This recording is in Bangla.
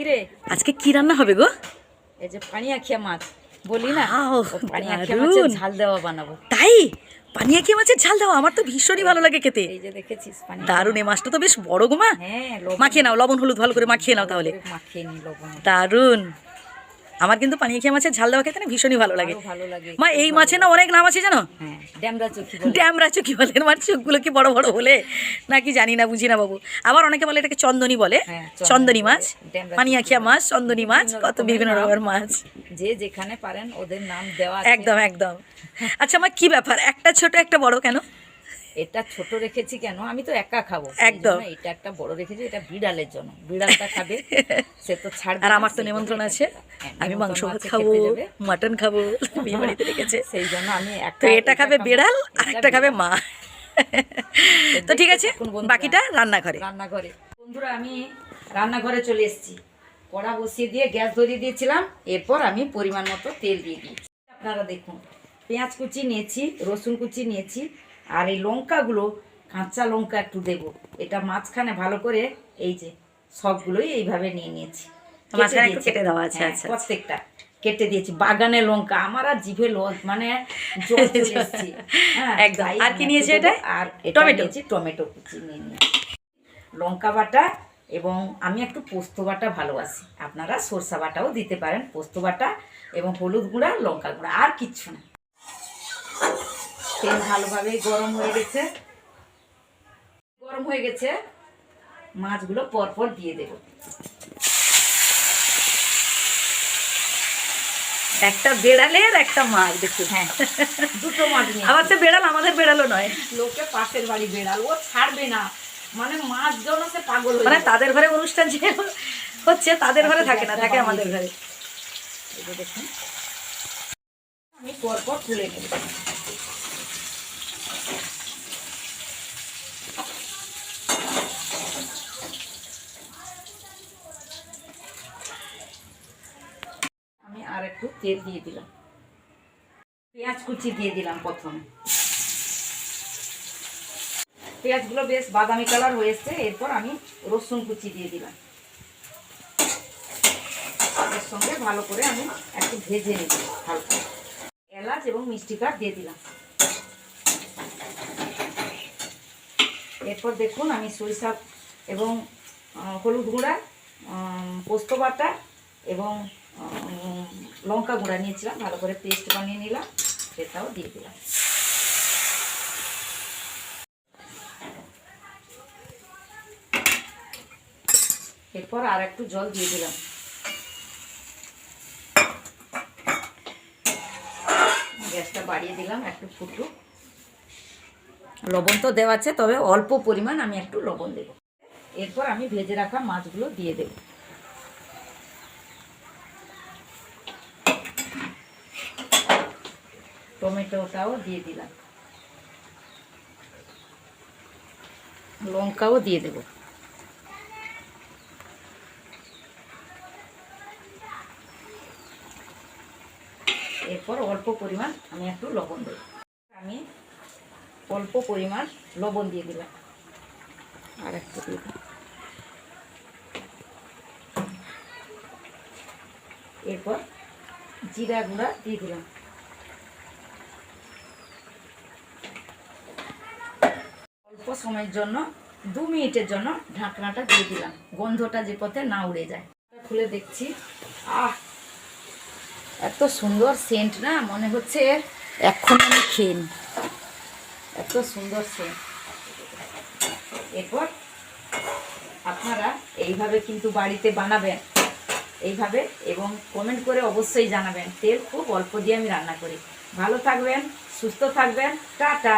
কিরে? আজকে কি রান্না হবে গো? এই যে পানিয়াখিয়া মাছ বলি না? পানিয়াখিয়া দারুণ। মাছের ঝাল দেওয়া বানাবো। তাই? পানিয়া খেয়ে মাছের ঝাল দাও আমার তো ভীষণই ভালো লাগে খেতে। এই যে দেখেছিস দারুণ এই মাছটা তো বেশ বড় গো মা। হ্যাঁ মাখিয়ে নাও লবণ হলুদ ভালো করে মাখিয়ে নাও তাহলে। দারুণ দারুণ। আমার কিন্তু পানিয়া খেয়ে মাছের ঝাল দেওয়া খেতে না ভীষণই ভালো লাগে। ভালো লাগে। মা এই মাছে না অনেক নাম আছে জানো? হ্যাঁ ড্যামরা চুকি বলে। আমার চোখগুলো কি বড় বড় বলে? নাকি জানি না বুঝি না বাবু। আবার অনেকে বলে এটাকে চন্দনী বলে। হ্যাঁ, চন্দনী মাছ পানিয়াখিয়া মাছ চন্দনী মাছ কত বিভিন্ন রকমের মাছ। যে যেখানে পারেন ওদের নাম দেওয়া একদম একদম। আচ্ছা আমার কি ব্যাপার? একটা ছোট একটা বড় কেন? এটা ছোট রেখেছি কেন? আমি তো একা খাব। একদম। এটা একটা বড় রেখেছি এটা বিড়ালের জন্য। বিড়ালটা খাবে সে তো ছাড়বে আর আমার তো নিমন্ত্রণ আছে। হ্যাঁ, আমি মাংস ভাত খাব মাটন খাব বিয়ে বাড়িতে রেখেছে। সেই জন্য আমি তো এটা খাবে বেড়াল আর একটা খাবে। মা। তো ঠিক আছে বাকিটা রান্নাঘরে। রান্নাঘরে। বন্ধুরা আমি রান্নাঘরে চলে এসেছি। কড়া বসিয়ে দিয়ে গ্যাস ধরিয়ে দিয়েছিলাম এরপর আমি পরিমাণ মতো তেল দিয়ে দিয়েছি। আপনারা দেখুন পেঁয়াজ কুচি নিয়েছি রসুন কুচি নিয়েছি আর এই লঙ্কাগুলো কাঁচা লঙ্কা একটু দেবো। এটা মাঝখানে ভালো করে এই যে সবগুলোই এইভাবে নিয়ে নিয়েছি। কেটে মাঝখানে একটু কেটে দেওয়া আছে, হ্যাঁ, আচ্ছা, আচ্ছা। প্রত্যেকটা কেটে দিয়েছি। বাগানে লঙ্কা আমার আর জিভে লজ মানে হ্যাঁ, একদম। আর কি আমি নিয়েছে এটা? আর টমেটো। টমেটো কুচি নিয়ে নিয়েছি। লঙ্কা বাটা এবং আমি একটু পোস্ত বাটা ভালোবাসি। আপনারা সরষা বাটাও দিতে পারেন পোস্ত বাটা এবং হলুদ গুঁড়া লঙ্কা গুঁড়া আর কিচ্ছু না। তেল ভালোভাবে গরম হয়ে গেছে। গরম হয়ে গেছে। মাছগুলো পরপর দিয়ে দেবো। একটা বেড়ালের একটা মাছ দেখুন হ্যাঁ দুটো মাছ নিয়ে আবার তো বেড়াল আমাদের বেড়ালো নয়। লোকে পাশের বাড়ি বেড়াল ও ছাড়বে না। মানে মাছ জন সে পাগল মানে তাদের ঘরে অনুষ্ঠান যে হচ্ছে তাদের ঘরে থাকে না থাকে আমাদের ঘরে। দেখুন। আমি পরপর তুলে নেব। আমি আর একটু তেল দিয়ে দিলাম। পেঁয়াজ কুচি দিয়ে দিলাম প্রথমে। পেঁয়াজগুলো বেশ বাদামি কালার হয়ে এসছে এরপর আমি রসুন কুচি দিয়ে দিলাম। এর সঙ্গে ভালো করে আমি একটু ভেজে নেব হালকা। এলাচ এবং মিষ্টি কাঠ দিয়ে দিলাম। এরপর দেখুন আমি সরিষা এবং হলুদ গুঁড়া পোস্ত বাটা এবং লঙ্কা গুঁড়া নিয়েছিলাম। ভালো করে পেস্ট বানিয়ে নিলাম, সেটাও দিয়ে দিলাম। এরপর আর একটু জল দিয়ে দিলাম। গ্যাসটা বাড়িয়ে দিলাম, একটু ফুটুক। লবণ তো দেওয়া আছে, তবে অল্প পরিমাণ আমি একটু লবণ দেব। এরপর আমি ভেজে রাখা মাছগুলো দিয়ে দেব। টমেটোটাও দিয়ে দিলাম। লঙ্কাও দিয়ে দেবো। এরপর অল্প পরিমাণ আমি একটু লবণ দেব। আমি অল্প পরিমাণ লবণ দিয়ে দিলাম। আর একটু দিয়ে এরপর জিরা গুঁড়া দিয়ে দিলাম। অল্প সময়ের জন্য দু মিনিটের জন্য ঢাকনাটা দিয়ে দিলাম। গন্ধটা যে পথে না উড়ে যায়। খুলে দেখছি। আহ! এত সুন্দর সেন্ট না মনে হচ্ছে এখন আমি খেয়ে নিই। এত সুন্দর সেন্ট এরপর আপনারা এইভাবে কিন্তু বাড়িতে বানাবেন। এইভাবে এবং কমেন্ট করে অবশ্যই জানাবেন। তেল খুব অল্প দিয়ে আমি রান্না করি। ভালো থাকবেন, সুস্থ থাকবেন। টাটা।